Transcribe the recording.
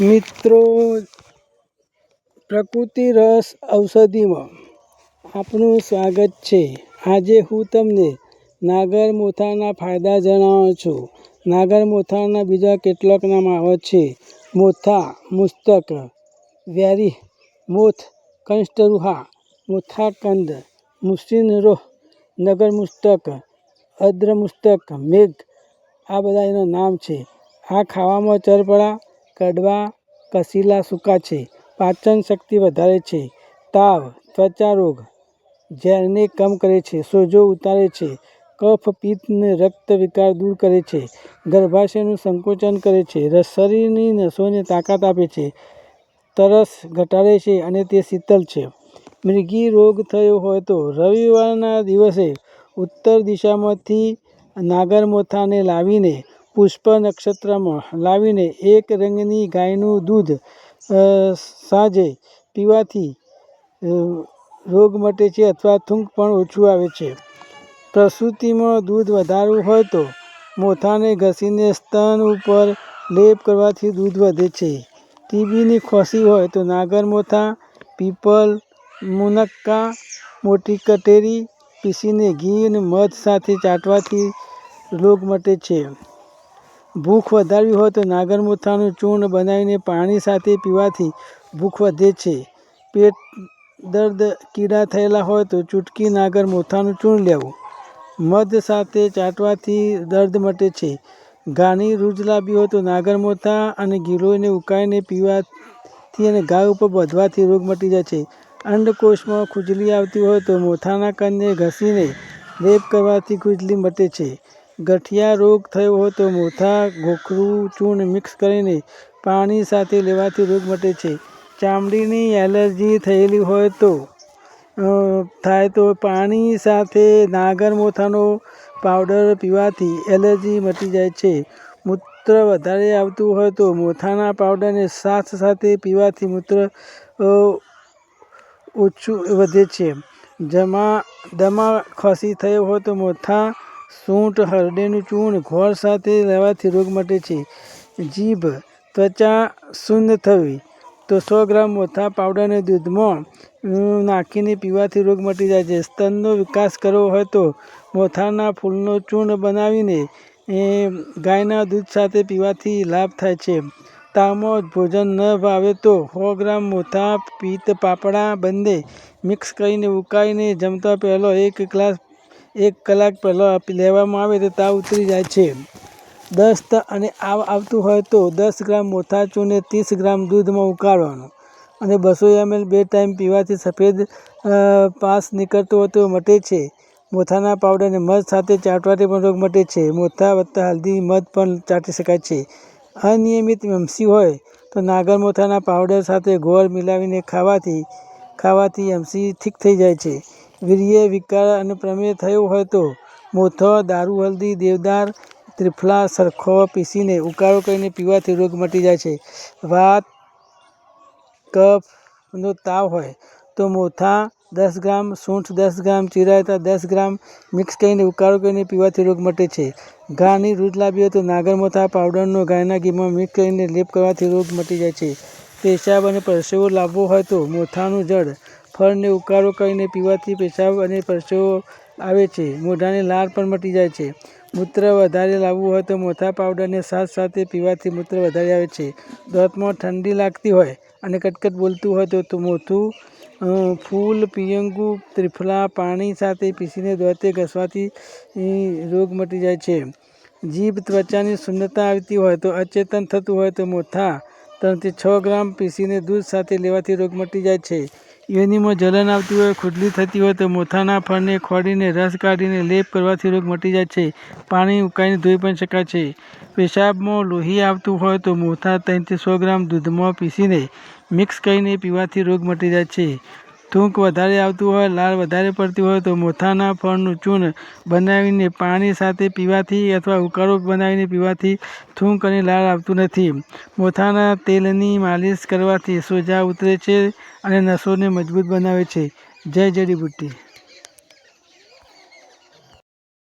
મિત્રો, પ્રકૃતિ રસ ઔષધિમાં આપનું સ્વાગત છે. આજે હું તમને નાગર મોથાના ફાયદા જણાવું છું. નાગર મોથાના બીજા કેટલાક નામ આવે છે. મોથા, મુસ્તક, વેરી, મોથ કંષ્ટરુહા મોથાકંદ મુસ્તક નગરમુસ્તક, અદ્રમુસ્તક, મેઘ, આ બધા એના નામ છે. આ ખાવામાં ચરપડા કડવા કસીલા સૂકા છે. પાચન શક્તિ વધારે છે. તાવ, ત્વચા રોગ ઝેરને કમ કરે છે. સોજો ઉતારે છે. કફ પિત્તને રક્ત વિકાર દૂર કરે છે. ગર્ભાશયનું સંકોચન કરે છે. શરીરની નસોને તાકાત આપે છે. તરસ ઘટાડે છે અને તે શીતલ છે. મૃગી રોગ થયો હોય તો રવિવારના દિવસે ઉત્તર દિશામાંથી નાગરમોથાને લાવીને પુષ્પ નક્ષત્રમાં લાવીને એક રંગની ગાયનું દૂધ સાંજે પીવાથી રોગ મટે છે અથવા થૂંક પણ ઓછું આવે છે. પ્રસૂતિમાં દૂધ વધારવું હોય તો મોથાને ઘસીને સ્તન ઉપર લેપ કરવાથી દૂધ વધે છે. ટીબીની ખોસી હોય તો નાગરમોથા પીપલ, મુનક્કા, મોટી કટેરી, પીસીને ઘી અને મધ સાથે ચાટવાથી રોગ મટે છે. ભૂખ વધારવી હોય તો નાગરમોથાનું ચૂર્ણ બનાવીને પાણી સાથે પીવાથી ભૂખ વધે છે. પેટ દર્દ કીડા થયેલા હોય તો ચૂટકી નાગરમોથાનું ચૂર્ણ લેવું. મધ સાથે ચાટવાથી દર્દ મટે છે. ઘાની રૂજ લાવી હોય તો નાગરમોથા અને ગીલોઈને ઉકાળીને પીવાથી અને ઘા ઉપર વધવાથી રોગ મટી જાય છે. અંડકોષમાં ખુજલી આવતી હોય તો મોથાના કંદને ઘસીને રેપ કરવાથી ખુજલી મટે છે. ગઠિયા રોગ થયો હોય તો મોથા ગોખરું ચૂર્ણ મિક્સ કરીને પાણી સાથે લેવાથી રોગ મટે છે. ચામડીની એલર્જી થયેલી હોય તો થાય તો પાણી સાથે નાગર મોથાનો પાવડર પીવાથી એલર્જી મટી જાય છે. મૂત્ર વધારે આવતું હોય તો મોથાના પાવડરને સાથ સાથે પીવાથી મૂત્ર ઓછું વધે છે. જમા, દમા ખસી થયો હોય તો મોથા સૂંઠ હરડેનું ચૂર્ણ ઘોળ સાથે લેવાથી રોગ મટે છે. જીભ ત્વચા શૂન્ય થવી. તો સો ગ્રામ મોથા પાવડરને દૂધમાં નાખીને પીવાથી રોગ મટી જાય છે. સ્તનનો વિકાસ કરવો હોય તો મોથાના ફૂલનો ચૂર્ણ બનાવીને એ ગાયના દૂધ સાથે પીવાથી લાભ થાય છે. તાવમાં ભોજન ન ભાવે તો સો ગ્રામ મોથા પિત્ત પાપડા બંને મિક્સ કરીને ઉકાળીને જમતા પહેલાં એક ગ્લાસ એક કલાક પહેલાં લેવામાં આવે તો તાવ ઉતરી જાય છે. દસ અને આવ આવતું હોય તો દસ ગ્રામ મોથા ત્રીસ ગ્રામ દૂધમાં ઉકાળવાનું. અને બસો એમએલ બે ટાઈમ પીવાથી સફેદ પાસ નીકળતો હોય તો મટે છે. મોથાના પાવડરને મધ સાથે ચાટવાથી પણ રોગ મટે છે. મોથા વત્તા હલ્દી, મધ પણ ચાટી શકાય છે. અનિયમિત એમસી હોય તો નાગર મોથાના પાવડર સાથે ગોળ મિલાવીને ખાવાથી ખાવાથી એમસી ઠીક થઈ જાય છે. વીર્ય, વિકાર અને પ્રમેય થયો હોય તો મોથો, દારૂ, હલ્દી, દેવદાર, ત્રિફલા, સરખો પીસીને ઉકાળો કરીને પીવાથી રોગ મટી જાય છે. વાત કફનો તાવ હોય તો મોથા દસ ગ્રામ, સૂંઠ દસ ગ્રામ, ચિરાયતા દસ ગ્રામ મિક્સ કરીને ઉકાળો કરીને પીવાથી રોગ મટે છે. ઘાની રૂજ લાવી હોય તો નાગરમોથા પાવડરનો ગાયના ઘીમાં મિક્સ કરીને લેપ કરવાથી રોગ મટી જાય છે. પેશાબ અને પરસેવો લાવવો હોય તો મોથાનું જળ ફળને ઉકાળો કરીને પીવાથી પેશાબ અને પરસેવો આવે છે. મોઢાની લાળ પણ મટી જાય છે. મૂત્ર વધારે લાવવું હોય તો મોથા પાવડરને સાથ સાથે પીવાથી મૂત્ર વધારે આવે છે. દાંતમાં ઠંડી લાગતી હોય અને કટકટ બોલતું હોય તો મોથું ફૂલ, પિયંગુ ત્રિફલા પાણી સાથે પીસીને દોતે ઘસવાથી રોગ મટી જાય છે. જીભ ત્વચાની સુંદરતા આવતી હોય તો અચેતન થતું હોય તો મોથા ત્રણથી છ ગ્રામ પીસીને દૂધ સાથે લેવાથી રોગ મટી જાય છે. યોનિમાં જલન આવતી હોય ખુજલી થતી હોય તો મોથાના ફળને ખોડીને રસ કાઢીને લેપ કરવાથી રોગ મટી જાય છે. પાણી ઉકાળીને ધોઈ પણ શકાય છે. પેશાબમાં લોહી આવતું હોય તો મોથા ત્રણથી સો ગ્રામ દૂધમાં પીસીને મિક્સ કરીને પીવાથી રોગ મટી જાય છે. થૂંક વધારે આવતું હોય, લાળ વધારે પડતી હોય તો મોથાના ફળનું ચૂર્ણ બનાવીને પાણી સાથે પીવાથી અથવા ઉકાળો બનાવીને પીવાથી થૂંક અને લાળ આવતું નથી. મોથાના તેલની માલિશ કરવાથી સોજા ઉતરે છે. અને નસોને મજબૂત બનાવે છે. જય જડીબુટ્ટી.